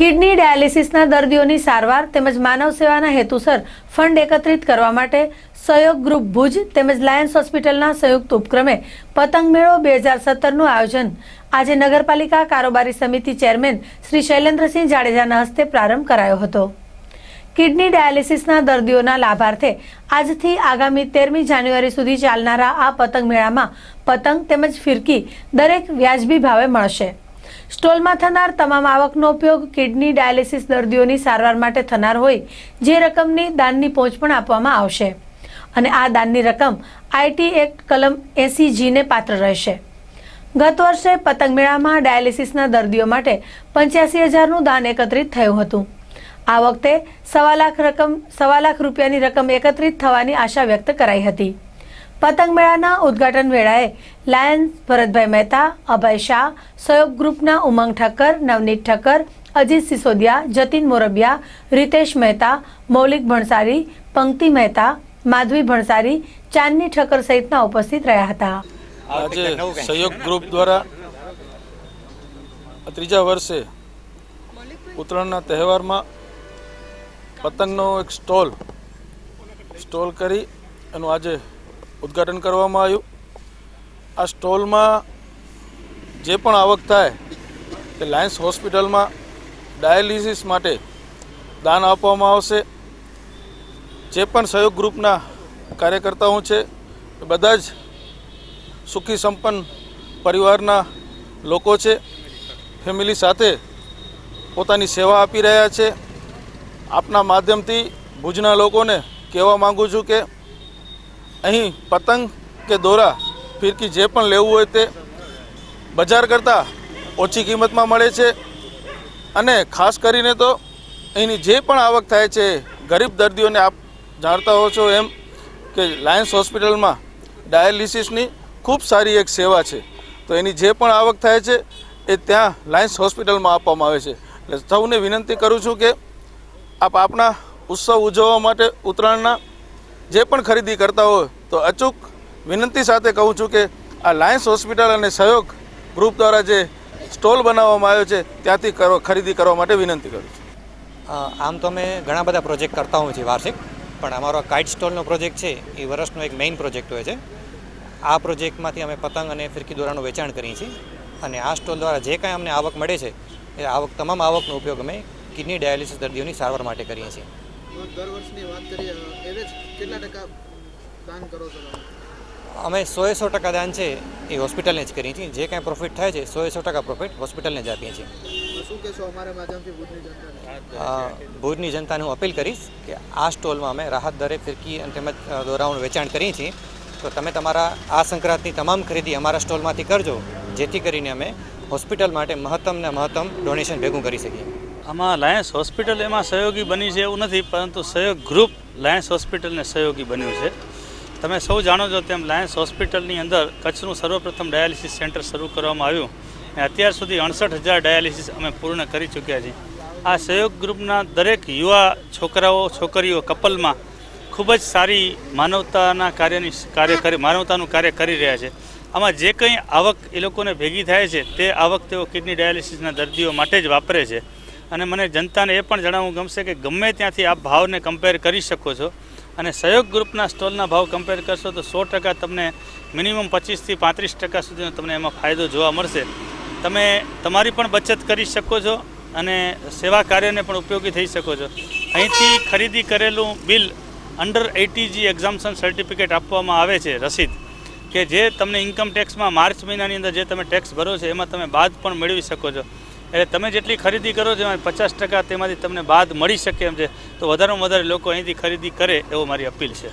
Kidney ડાયાલિસિસના દર્દીઓની સારવાર તેમજ માનવ સેવાના હેતુસર ફંડ એકત્રિત કરવા માટે સહયોગ ગ્રુપ ભુજ તેમજ લાયન્સ હોસ્પિટલના સંયુક્ત ઉપક્રમે પતંગ મેળો બે હજાર સત્તરનું આયોજન. આજે નગરપાલિકા કારોબારી સમિતિ ચેરમેન શ્રી શૈલેન્દ્રસિંહ જાડેજાના હસ્તે પ્રારંભ કરાયો હતો. કિડની ડાયાલિસિસના દર્દીઓના લાભાર્થે આજથી આગામી તેરમી જાન્યુઆરી સુધી ચાલનારા આ પતંગ મેળામાં પતંગ તેમજ ફિરકી દરેક વ્યાજબી ભાવે મળશે. સ્ટોલમાં થનાર તમામ આવકનો ઉપયોગ કિડની, ડાયાલિસિસ દર્દીઓની સારવાર માટે થનાર હોય, જે રકમની દાનની પહોંચ પણ આપવામાં આવશે. અને આ દાનની રકમ આઈટી એક્ટ કલમ એસી જીને પાત્ર રહેશે. ગત વર્ષે પતંગ મેળામાં ડાયાલિસિસના દર્દીઓ માટે પંચ્યાસી હજારનું દાન એકત્રિત થયું હતું. આ વખતે સવા લાખ રકમ, સવા લાખ રૂપિયાની રકમ એકત્રિત થવાની આશા વ્યક્ત કરાઈ હતી. પતંગ મેળાના ઉદ્ઘાટન વેળાએ લાયન્સ ભરતભાઈ મહેતા, અભય શાહ, સહયોગ ગ્રુપના ઉમંગ ઠક્કર, નવનીત ઠક્કર, અજીત સિસોદિયા, જતીન મોરબિયા, રીતેશ મહેતા, મૌલિક ભણસારી, પંક્તિ મહેતા, માધવી ભણસારી, ચાંદની ઠક્કર સહિતના ઉપસ્થિત રહ્યા હતા. આજે સહયોગ ગ્રુપ દ્વારા ત્રીજા વર્ષે ઉત્તરાયણના તહેવારમાં પતંગનો એક સ્ટોલ સ્ટોલ કરી એનું આજે ઉદ્ઘાટન કરવામાં આવ્યું. આ સ્ટોલમાં જે પણ આવક થાય તે લાયન્સ હોસ્પિટલમાં ડાયાલિસિસ માટે દાન આપવામાં આવશે. જે પણ સહયોગ ગ્રુપના કાર્યકર્તાઓ છે એ બધા જ સુખી સંપન્ન પરિવારના લોકો છે. ફેમિલી સાથે પોતાની સેવા આપી રહ્યા છે. આપના માધ્યમથી ભુજના લોકોને કહેવા માગું છું કે અહીં પતંગ કે દોરા ફિરકી જે પણ લેવું હોય તે બજાર કરતાં ઓછી કિંમતમાં મળે છે. અને ખાસ કરીને તો અહીંની જે પણ આવક થાય છે, ગરીબ દર્દીઓને આપ જાણતા હો છો એમ કે લાયન્સ હોસ્પિટલમાં ડાયાલિસિસની ખૂબ સારી એક સેવા છે. તો એની જે પણ આવક થાય છે, એ ત્યાં લાયન્સ હોસ્પિટલમાં આપવામાં આવે છે. એટલે સૌને વિનંતી કરું છું કે આપ આપણા ઉત્સવ ઉજવવા માટે ઉત્તરાયણના જે પણ ખરીદી કરતા હોય તો અચૂક વિનંતી સાથે કહું છું કે આ લાયન્સ હોસ્પિટલ અને સહયોગ ગ્રુપ દ્વારા જે સ્ટોલ બનાવવામાં આવ્યો છે ત્યાંથી કરો ખરીદી કરવા માટે વિનંતી કરું છું. આમ તો અમે ઘણા બધા પ્રોજેક્ટ કરતા હોઈએ છીએ વાર્ષિક પણ અમારો કાઇટ સ્ટોલનો પ્રોજેક્ટ છે એ વર્ષનો એક મેઇન પ્રોજેક્ટ હોય છે. આ પ્રોજેક્ટમાંથી અમે પતંગ અને ફિરકી દોરાનું વેચાણ કરીએ છીએ અને આ સ્ટોલ દ્વારા જે કાંઈ અમને આવક મળે છે એ આવક તમામ આવકનો ઉપયોગ અમે કિડની ડાયાલિસિસ દર્દીઓની સારવાર માટે કરીએ છીએ. દર વર્ષની વાત કરીએ એવરેજ કેટલા ટકા દાન કરો છો અમે સોએ સો ટકા દાન છે એ હોસ્પિટલને જ કરીએ છીએ. જે કાંઈ પ્રોફિટ થાય છે સોએ સો ટકા પ્રોફિટ હોસ્પિટલને જ આપીએ છીએ. શું કહેશો અમારા માધ્યમથી ભુજની જનતાને? ભુજની જનતાને હું અપીલ કરીશ કે આ સ્ટોલમાં અમે રાહત દરે ફિરકી અને તેમજ દોરાઓનું વેચાણ કરીએ છીએ. તો તમે તમારા આ સંક્રાંતની તમામ ખરીદી અમારા સ્ટોલમાંથી કરજો જેથી કરીને અમે હોસ્પિટલ માટે મહત્તમ ને મહત્તમ ડોનેશન ભેગું કરી શકીએ. આમાં લાયન્સ હોસ્પિટલ એમાં સહયોગી બની છે એવું નથી પરંતુ સહયોગ ગ્રુપ લાયન્સ હોસ્પિટલને સહયોગી બન્યું છે. તમે સૌ જાણો છો તેમ લાયન્સ હોસ્પિટલની અંદર કચ્છનું સર્વપ્રથમ ડાયાલિસિસ સેન્ટર શરૂ કરવામાં આવ્યું અને અત્યાર સુધી અડસઠ હજાર ડાયાલિસિસ અમે પૂર્ણ કરી ચૂક્યા છીએ. આ સહયોગ ગ્રુપના દરેક યુવા છોકરાઓ, છોકરીઓ કપલમાં ખૂબ જ સારી માનવતાના કાર્યની કાર્ય કરી, માનવતાનું કાર્ય કરી રહ્યા છે. આમાં જે કંઈ આવક એ લોકોને ભેગી થાય છે તે આવક તેઓ કિડની ડાયાલિસિસના દર્દીઓ માટે જ વાપરે છે. અને મને જનતાને એ પણ જણાવવું ગમશે કે ગમે ત્યાંથી આપ ભાવને કમ્પેર કરી શકો છો. અને સહયોગ ગ્રુપના સ્ટોલના ભાવ કમ્પેર કરશો તો સો ટકા તમને મિનિમમ પચીસથી પાંત્રીસ ટકા સુધીનો તમને એમાં ફાયદો જોવા મળશે. તમે તમારી પણ બચત કરી શકો છો અને સેવા કાર્યને પણ ઉપયોગી થઈ શકો છો. અહીંથી ખરીદી કરેલું bill under eighty G exemption certificate આપવામાં આવે છે, રસીદ. કે જે તમને ઇન્કમ ટેક્સમાં માર્ચ મહિનાની અંદર જે તમે ટેક્સ ભરો છો, એમાં તમે બાદ પણ મેળવી શકો છો. એટલે તમે જેટલી ખરીદી કરો છો પચાસ ટકા તેમાંથી તમને બાદ મળી શકે એમ છે. તો વધારેમાં વધારે લોકો અહીંથી ખરીદી કરે એવો મારી અપીલ છે.